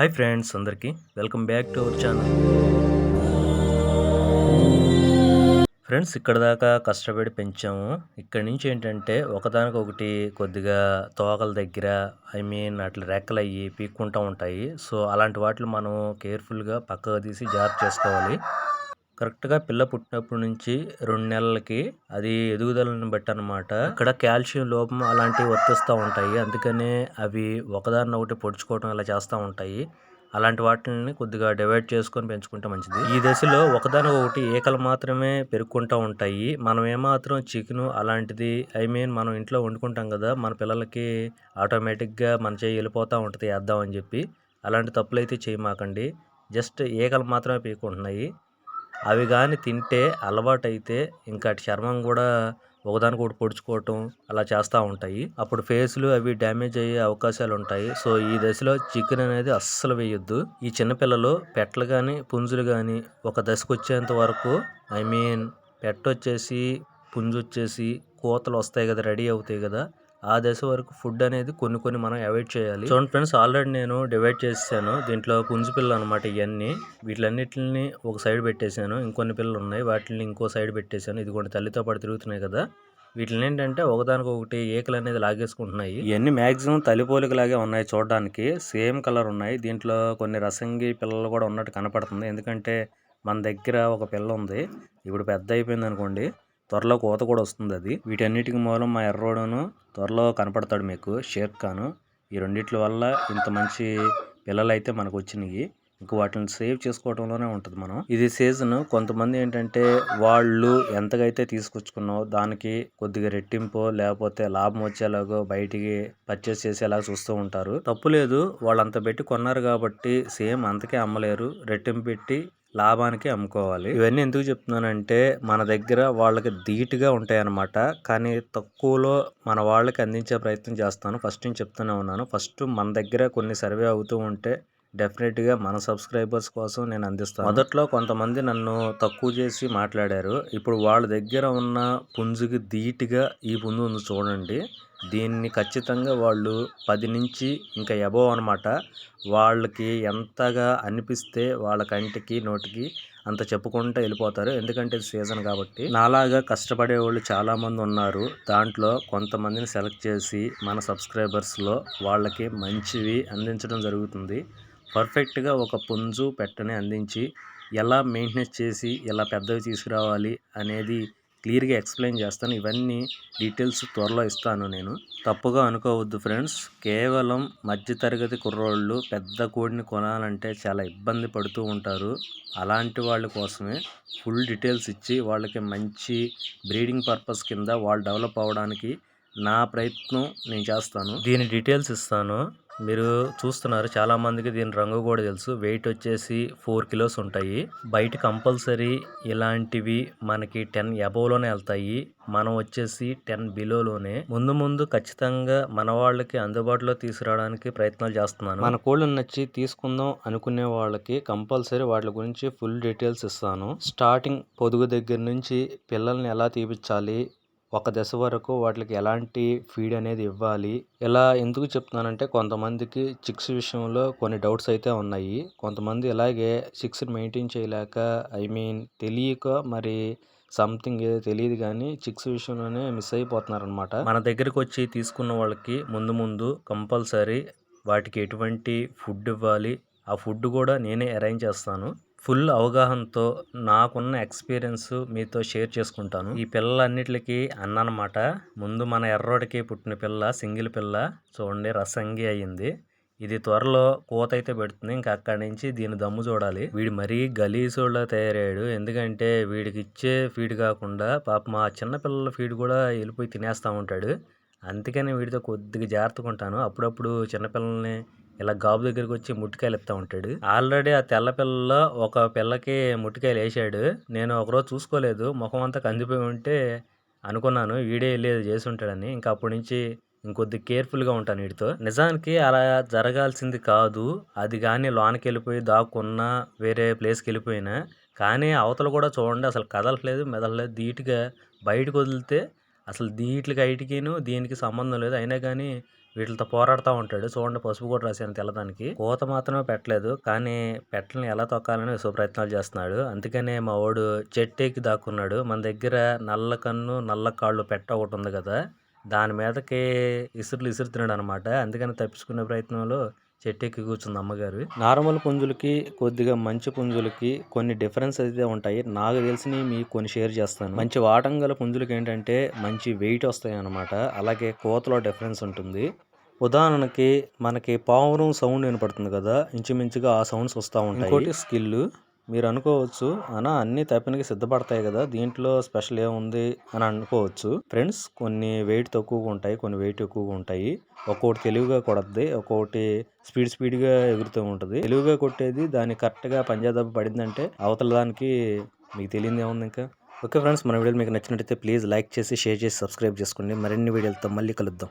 Hi friends అందరికీ welcome back to our channel. Friends ఇక్కడ దాకా కష్టపడి పెంచాము. ఇక్కడ నుంచి ఏంటంటే ఒకదానికొకటి కొద్దిగా తోకల దగ్గర ఐ మీన్ అట్లా రెక్కలు అయ్యి పీక్కుంటూ ఉంటాయి. సో అలాంటి వాటిని మనం కేర్ఫుల్గా పక్కకు తీసి జాగ్రత్త చేసుకోవాలి. కరెక్ట్గా పిల్ల పుట్టినప్పటి నుంచి రెండు నెలలకి అది ఎదుగుదలను బట్టి అనమాట ఇక్కడ కాల్షియం లోపం అలాంటివి వర్తిస్తూ ఉంటాయి. అందుకనే అవి ఒకదాన్ని ఒకటి పొడుచుకోవడం అలా చేస్తూ ఉంటాయి. అలాంటి వాటిని కొద్దిగా డివైడ్ చేసుకొని పెంచుకుంటే మంచిది. ఈ దశలో ఒకదాని ఒకటి ఏకలు మాత్రమే పెరుక్కుంటూ ఉంటాయి. మనం ఏమాత్రం చికెన్ అలాంటిది ఐ మీన్ మనం ఇంట్లో వండుకుంటాం కదా మన పిల్లలకి ఆటోమేటిక్గా మన చేయి వెళ్ళిపోతూ ఉంటుంది వేద్దామని చెప్పి. అలాంటి తప్పులు అయితే చేయమాకండి. జస్ట్ ఏకలు మాత్రమే పీక్కుంటున్నాయి. అవి కానీ తింటే అలవాటైతే ఇంకా చర్మం కూడా ఒకదానికొకటి పొడుచుకోవటం అలా చేస్తూ ఉంటాయి. అప్పుడు ఫేస్లు అవి డ్యామేజ్ అయ్యే అవకాశాలు ఉంటాయి. సో ఈ దశలో చికెన్ అనేది అస్సలు వేయొద్దు. ఈ చిన్నపిల్లలు పెట్టలు కానీ పుంజులు కానీ ఒక దశకు వచ్చేంత వరకు ఐ మీన్ పెట్ట వచ్చేసి పుంజు వచ్చేసి కోతలు వస్తాయి కదా రెడీ అవుతాయి కదా ఆ దశ వరకు ఫుడ్ అనేది కొన్ని కొన్ని మనం అవాయిడ్ చేయాలి. చూడండి ఫ్రెండ్స్ ఆల్రెడీ నేను డివైడ్ చేసాను దీంట్లో పుంజు పిల్లలు అనమాట ఇవన్నీ వీటిలన్నిటిని ఒక సైడ్ పెట్టేశాను ఇంకొన్ని పిల్లలు ఉన్నాయి. వాటిని ఇంకో సైడ్ పెట్టేశాను ఇది కూడా తల్లితో పాటు తిరుగుతున్నాయి కదా. వీటిని ఏంటంటే ఒకదానికొకటి ఏకలు అనేది లాగేసుకుంటున్నాయి. ఇవన్నీ మాక్సిమం తల్లిపోలిక లాగే ఉన్నాయి చూడడానికి. సేమ్ కలర్ ఉన్నాయి. దీంట్లో కొన్ని రసంగి పిల్లలు కూడా ఉన్నట్టు కనపడుతుంది. ఎందుకంటే మన దగ్గర ఒక పిల్ల ఉంది. ఇప్పుడు పెద్ద అయిపోయింది అనుకోండి. త్వరలో కోత కూడా వస్తుంది అది. వీటన్నిటికి మూలం మా ఎర్రోడును త్వరలో కనపడతాడు మీకు షేర్ ఖాన్. ఈ రెండిట్ల వల్ల ఇంత మంచి పిల్లలు అయితే మనకు వచ్చినాయి. ఇంక వాటిని సేవ్ చేసుకోవడంలోనే ఉంటుంది మనం. ఇది సీజన్. కొంతమంది ఏంటంటే వాళ్ళు ఎంతకైతే తీసుకొచ్చుకున్నావు దానికి కొద్దిగా రెట్టింపు లేకపోతే లాభం వచ్చేలాగో బయటికి పర్చేస్ చేసేలాగా చూస్తూ ఉంటారు. తప్పు లేదు. వాళ్ళు అంత పెట్టి కొన్నారు కాబట్టి సేమ్ అంతకే అమ్మలేరు. రెట్టింపు పెట్టి లాభానికి అమ్ముకోవాలి. ఇవన్నీ ఎందుకు చెప్తున్నానంటే మన దగ్గర వాళ్ళకి ధీటుగా ఉంటాయి అన్నమాట కానీ తక్కువలో మన వాళ్ళకి అందించే ప్రయత్నం చేస్తాను. ఫస్ట్ నుంచి చెప్తూనే ఉన్నాను. ఫస్ట్ మన దగ్గర కొన్ని సర్వే అవుతూ ఉంటే డెఫినెట్గా మన సబ్స్క్రైబర్స్ కోసం నేను అందిస్తాను. మొదట్లో కొంతమంది నన్ను తక్కువ చేసి మాట్లాడారు. ఇప్పుడు వాళ్ళ దగ్గర ఉన్న పుంజుకి ధీటుగా ఈ పుంజు ఉంది చూడండి. దీన్ని ఖచ్చితంగా వాళ్ళు పది నుంచి ఇంకా ఎబో అనమాట వాళ్ళకి ఎంతగా అనిపిస్తే వాళ్ళ కంటికి నోటికి అంత చెప్పుకుంటూ వెళ్ళిపోతారు. ఎందుకంటే ఇది సీజన్ కాబట్టి. నాలాగా కష్టపడే వాళ్ళు చాలామంది ఉన్నారు. దాంట్లో కొంతమందిని సెలెక్ట్ చేసి మన సబ్స్క్రైబర్స్లో వాళ్ళకి మంచివి అందించడం జరుగుతుంది. పర్ఫెక్ట్గా ఒక పుంజు పెట్టని అందించి ఎలా మెయింటెనెన్స్ చేసి ఎలా పెద్దవి తీసుకురావాలి అనేది క్లియర్గా ఎక్స్ప్లెయిన్ చేస్తాను. ఇవన్నీ డీటెయిల్స్ త్వరలో ఇస్తాను నేను. తప్పుగా అనుకోవద్దు ఫ్రెండ్స్. కేవలం మధ్యతరగతి కుర్రోళ్ళు పెద్ద కోడిని కొనాలంటే చాలా ఇబ్బంది పడుతూ ఉంటారు. అలాంటి వాళ్ళ కోసమే ఫుల్ డీటెయిల్స్ ఇచ్చి వాళ్ళకి మంచి బ్రీడింగ్ పర్పస్ కింద వాళ్ళు డెవలప్ అవ్వడానికి నా ప్రయత్నం నేను చేస్తాను. దీని డీటెయిల్స్ ఇస్తాను. మీరు చూస్తున్నారు చాలామందికి దీని రంగు కూడా తెలుసు. వెయిట్ వచ్చేసి ఫోర్ కిలోస్ ఉంటాయి. బయట కంపల్సరీ ఇలాంటివి మనకి టెన్ ఎబోలోనే వెళ్తాయి. మనం వచ్చేసి టెన్ బిలోలోనే ముందు ముందు ఖచ్చితంగా మన వాళ్ళకి అందుబాటులో తీసుకురావడానికి ప్రయత్నాలు చేస్తున్నాను. మన కోళ్ళు నచ్చి తీసుకుందాం అనుకునే వాళ్ళకి కంపల్సరీ వాటి గురించి ఫుల్ డీటెయిల్స్ ఇస్తాను. స్టార్టింగ్ పొదుగు దగ్గర నుంచి పిల్లల్ని ఎలా తీపిచ్చాలి? ఒక దశ వరకు వాటికి ఎలాంటి ఫీడ్ అనేది ఇవ్వాలి. ఇలా ఎందుకు చెప్తున్నానంటే కొంతమందికి చిక్స్ విషయంలో కొన్ని డౌట్స్ అయితే ఉన్నాయి. కొంతమంది ఇలాగే చిక్స్ని మెయింటైన్ చేయలేక ఐ మీన్ తెలియక మరి సంథింగ్ ఏదో తెలియదు కానీ చిక్స్ విషయంలోనే మిస్ అయిపోతున్నారు అనమాట మన దగ్గరకు వచ్చి తీసుకున్న వాళ్ళకి ముందు ముందు కంపల్సరీ వాటికి ఎటువంటి ఫుడ్ ఇవ్వాలి. ఆ ఫుడ్ కూడా నేనే అరేంజ్ చేస్తాను. ఫుల్ అవగాహనతో నాకున్న ఎక్స్పీరియన్స్ మీతో షేర్ చేసుకుంటాను. ఈ పిల్లలన్నిటికి అన్నమాట ముందు మన ఎర్రోడికి పుట్టిన పిల్ల సింగిల్ పిల్ల చూడండి రసంగి అయ్యింది ఇది త్వరలో కోత అయితే పెడుతుంది ఇంకా అక్కడి నుంచి దీని దమ్ము చూడాలి. వీడు మరీ గలీసోళ్ళ తయారయ్యాడు ఎందుకంటే వీడికి ఇచ్చే ఫీడ్ కాకుండా పాప మా చిన్నపిల్లల ఫీడ్ కూడా వెళ్ళిపోయి తినేస్తూ ఉంటాడు. అందుకని వీడితో కొద్దిగా జాగ్రత్తగా ఉంటాను. అప్పుడప్పుడు చిన్నపిల్లల్ని ఇలా గాబు దగ్గరికి వచ్చి ముట్టికాయలు ఇస్తా ఉంటాడు. ఆల్రెడీ ఆ తెల్ల పిల్లలో ఒక పిల్లకి ముట్టికాయలు వేసాడు. నేను ఒకరోజు చూసుకోలేదు. ముఖం అంతా కందిపోయి ఉంటే అనుకున్నాను. వీడే వెళ్ళేది చేసి ఉంటాడని. ఇంకా అప్పటి నుంచి ఇంకొద్ది కేర్ఫుల్గా ఉంటాను వీటితో నిజానికి అలా జరగాల్సింది కాదు. అది కానీ లోనకి వెళ్ళిపోయి దాక్కున్నా వేరే ప్లేస్కి వెళ్ళిపోయినా. కానీ అవతల కూడా చూడండి అసలు కదలట్లేదు మెదలలేదు ధీటుగా బయటకు వదిలితే అసలు దీంట్లోకి ఐటికిను దీనికి సంబంధం లేదు. అయినా కానీ వీటితో పోరాడుతూ ఉంటాడు. చూడండి పసుపు కూడా రాశాను తెల్లదానికి. కోత మాత్రమే పెట్టలేదు. కానీ పెట్టలను ఎలా తొక్కాలని సో ప్రయత్నాలు చేస్తున్నాడు. అందుకనే మా వాడు చెట్టు ఎక్కి దాక్కున్నాడు. మన దగ్గర నల్ల కన్ను నల్ల కాళ్ళు పెట్ట ఒకటి ఉంది కదా. దాని మీదకి ఇసురులు ఇసురుతున్నాడు అనమాట అందుకని తప్పించుకునే ప్రయత్నంలో చెట్టు ఎక్కి కూర్చుంది అమ్మగారు నార్మల్ పుంజులకి కొద్దిగా మంచి పుంజులకి కొన్ని డిఫరెన్స్ అయితే ఉంటాయి. నాకు తెలిసినవి మీకు కొన్ని షేర్ చేస్తాను. మంచి వాటం గల పుంజులకి ఏంటంటే మంచి వెయిట్ వస్తాయి అనమాట అలాగే కోతలో డిఫరెన్స్ ఉంటుంది. ఉదాహరణకి మనకి పావురం సౌండ్ వినపడుతుంది కదా? ఇంచుమించుగా ఆ సౌండ్స్ వస్తూ ఉంటాయి. ఇంకోటి స్కిల్ మీరు అనుకోవచ్చు. అనా అన్ని తప్పినకి సిద్ధపడతాయి కదా. దీంట్లో స్పెషల్ ఏముంది అని అనుకోవచ్చు. ఫ్రెండ్స్ కొన్ని వెయిట్ తక్కువగా ఉంటాయి కొన్ని వెయిట్ ఎక్కువగా ఉంటాయి. ఒక్కొక్కటి తెలివిగా కొడద్ది ఒక్కొక్కటి స్పీడ్ స్పీడ్గా ఎగురుతూ ఉంటుంది. తెలివిగా కొట్టేది దాని కరెక్ట్గా పంజాదబ్బ పడిందంటే అవతల దానికి మీకు తెలియదు ఏముంది ఇంకా? ఓకే ఫ్రెండ్స్ మన వీడియోలు మీకు నచ్చినట్టయితే ప్లీజ్ లైక్ చేసి షేర్ చేసి సబ్స్క్రైబ్ చేసుకోండి. మరిన్ని వీడియోలతో మళ్ళీ కలుద్దాం.